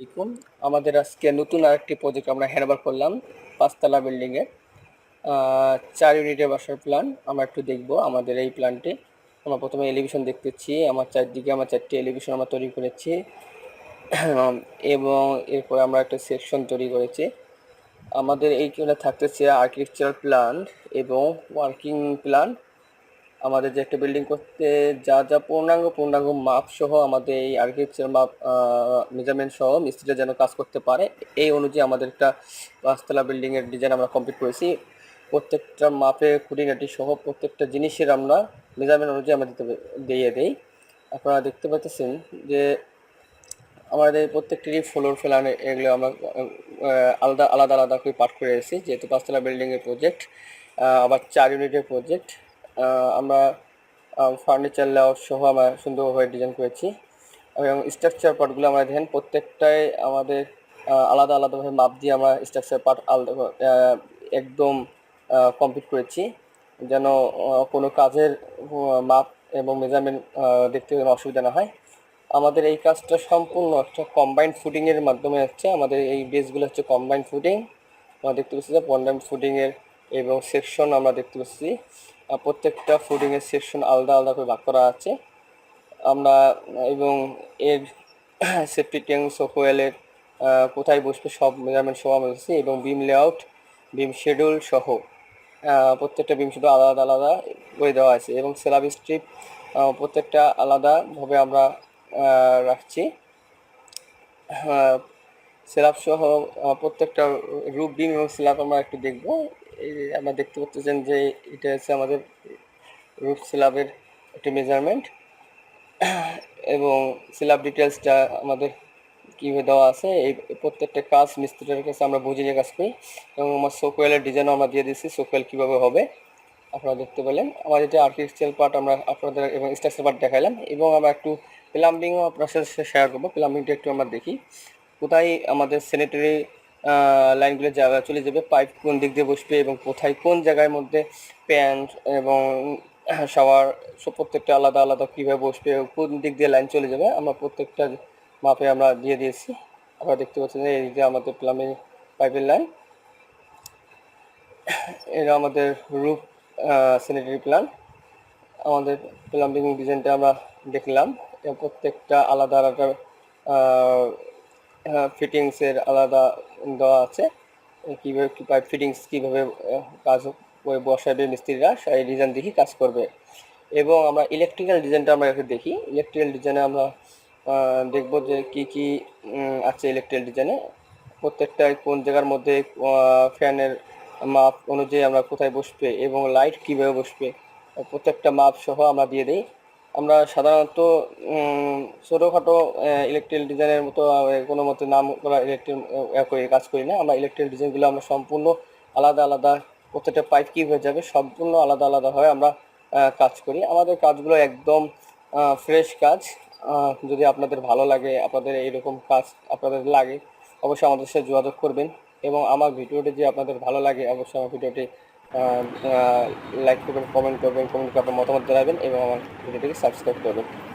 আলাইকুম। আমাদের আজকে নতুন আরেকটি প্রজেক্ট আমরা হ্যান্ডওভার করলাম, পাঁচতলা বিল্ডিংয়ে চার ইউনিটের বাসার প্ল্যান আমরা একটু দেখব আমাদের এই প্ল্যানটি আমরা প্রথমে এলিভেশন দেখতেছি, আমার চারদিকে আমার চারটি এলিভেশন আমরা তৈরি করেছি। এবং এরপর আমরা একটা সেকশন তৈরি করেছি। আমাদের এইখানে থাকতেছে আর্কিটেকচারাল প্ল্যান এবং ওয়ার্কিং প্ল্যান আমাদের যে একটা বিল্ডিং করতে যা যা পূর্ণাঙ্গ পূর্ণাঙ্গ মাপ সহ আমাদের এই আর্কিটেকচার মাপ মেজারমেন্ট সহ মিস্ত্রিরা যেন কাজ করতে পারে, এই অনুযায়ী আমাদের একটা পাঁচতলা বিল্ডিংয়ের ডিজাইন আমরা কমপ্লিট করেছি। প্রত্যেকটা মাপে খুঁটিনাটি সহ প্রত্যেকটা জিনিসের আমরা মেজারমেন্ট অনুযায়ী আমরা দিয়ে দেই। আপনারা দেখতে পাচ্ছেন যে আমাদের প্রত্যেকটিরই ফ্লোর ফেলান এগুলো আমরা আলাদা আলাদা আলাদা করে পাঠ করে এসেছি। যেহেতু পাঁচতলা বিল্ডিংয়ের প্রজেক্ট আবার চার ইউনিটের প্রজেক্ট আমরা ফার্নিচার লেআউট সহ আমরা সুন্দরভাবে ডিজাইন করেছি এবং স্ট্রাকচার পার্টগুলো আমরা দেখেন, প্রত্যেকটাই আমাদের আলাদা আলাদাভাবে মাপ দিয়ে আমরা স্ট্রাকচার পার্ট আলাদা একদম কমপ্লিট করেছি। যেন কোনো কাজের মাপ এবং মেজারমেন্ট দেখতে অসুবিধা না হয়। আমাদের এই কাজটা সম্পূর্ণ একটা কম্বাইন্ড ফুডিংয়ের মাধ্যমে হচ্ছে। আমাদের এই বেসগুলো হচ্ছে কম্বাইন্ড ফুডিং আমরা দেখতে পাচ্ছি যে কম্বাইন্ড ফুডিংয়ের এবং সেকশন আমরা দেখতে পাচ্ছি। প্রত্যেকটা ফুডিংয়ের সেকশন আলাদা আলাদা করে ভাগ করা আছে। আমরা, এবং এর সেফটি ট্যাঙ্ক সোকোয়েলের কোথায় বসবে সব মেজারমেন্ট সব আমরা এবং বিম লেআউট বিম শিডিউল সহ প্রত্যেকটা বিম শিডিউল আলাদা আলাদা করে দেওয়া আছে। এবং স্ল্যাব স্ট্রিপ প্রত্যেকটা আলাদাভাবে আমরা রাখছি। স্ল্যাব সহ প্রত্যেকটা রূপ বিম এবং স্ল্যাব আমরা একটু দেখব। এই আমরা দেখতে পাচ্ছেন যে এটা হচ্ছে আমাদের রূপ স্ল্যাবের একটি মেজারমেন্ট এবং স্ল্যাব ডিটেলসটা আমাদের কীভাবে দেওয়া আছে, এই প্রত্যেকটা কাজ মিস্ত্রিটার কাছে আমরা বুঝিয়ে কাজ করি। এবং আমার সোকোয়েলের ডিজাইনও আমরা দিয়ে দিচ্ছি সোকোয়েল কীভাবে হবে, আপনারা দেখতে পেলেন। আমার এটা আর্টিফিশিয়াল পার্ট আমরা আপনাদের এবং স্ট্রাকচার পার্ট দেখাইলাম এবং আমরা একটু প্লাম্বিংও আপনার সাথে শেয়ার করব। প্লাম্বিংটা একটু আমরা দেখি। কোথায় আমাদের স্যানিটারি লাইনগুলো জায়গা চলে যাবে পাইপ কোন দিক দিয়ে বসবে এবং কোথায় কোন জায়গার মধ্যে প্যান্ট এবং শাওয়ার সব প্রত্যেকটা আলাদা আলাদা কীভাবে বসবে, কোন দিক দিয়ে লাইন চলে যাবে, আমরা প্রত্যেকটা মাপে আমরা দিয়ে দিয়েছি। আপনারা দেখতে পাচ্ছেন যে এই যে আমাদের প্লাম্বিং পাইপের লাইন এটা আমাদের রুফ স্যানিটারি প্ল্যান আমাদের প্লাম্বিং ডিজাইনটা আমরা দেখলাম প্রত্যেকটা আলাদা আলাদা ফিটিংসের আলাদা দেওয়া আছে। কীভাবে কী পাইপ ফিটিংস কীভাবে কাজ বসাবে মিস্ত্রিরা, সেই ডিজাইন দেখি কাজ করবে। এবং আমরা ইলেকট্রিক্যাল ডিজাইনটা আমরা একটু দেখি। ইলেকট্রিক্যাল ডিজাইনে আমরা দেখব যে কী কী আছে ইলেকট্রিক্যাল ডিজাইনে প্রত্যেকটা কোন জায়গার মধ্যে ফ্যানের মাপ অনুযায়ী আমরা কোথায় বসবে এবং লাইট কীভাবে বসবে। প্রত্যেকটা মাপ সহ আমরা দিয়ে দিই। আমরা সাধারণত ছোটোখাটো ইলেকট্রিক ডিজাইনের মতো কোনো মতো নাম করা ইলেকট্রিক কাজ করি না। আমরা ইলেকট্রিক ডিজাইনগুলো আমরা সম্পূর্ণ আলাদা আলাদা প্রত্যেকটা পাইপ কী হয়ে যাবে সম্পূর্ণ আলাদা আলাদাভাবে আমরা কাজ করি। আমাদের কাজগুলো একদম ফ্রেশ কাজ। যদি আপনাদের ভালো লাগে, আপনাদের এইরকম কাজ আপনাদের লাগে, অবশ্যই আমাদের সাথে যোগাযোগ করবেন। এবং আমার ভিডিওটি যে আপনাদের ভালো লাগে, অবশ্যই আমার ভিডিওটি লাইক করবেন কমেন্ট করবেন কমেন্ট করে আপনার মতামত জানাবেন এবং আমার ভিডিওটিকে সাবস্ক্রাইব করবেন।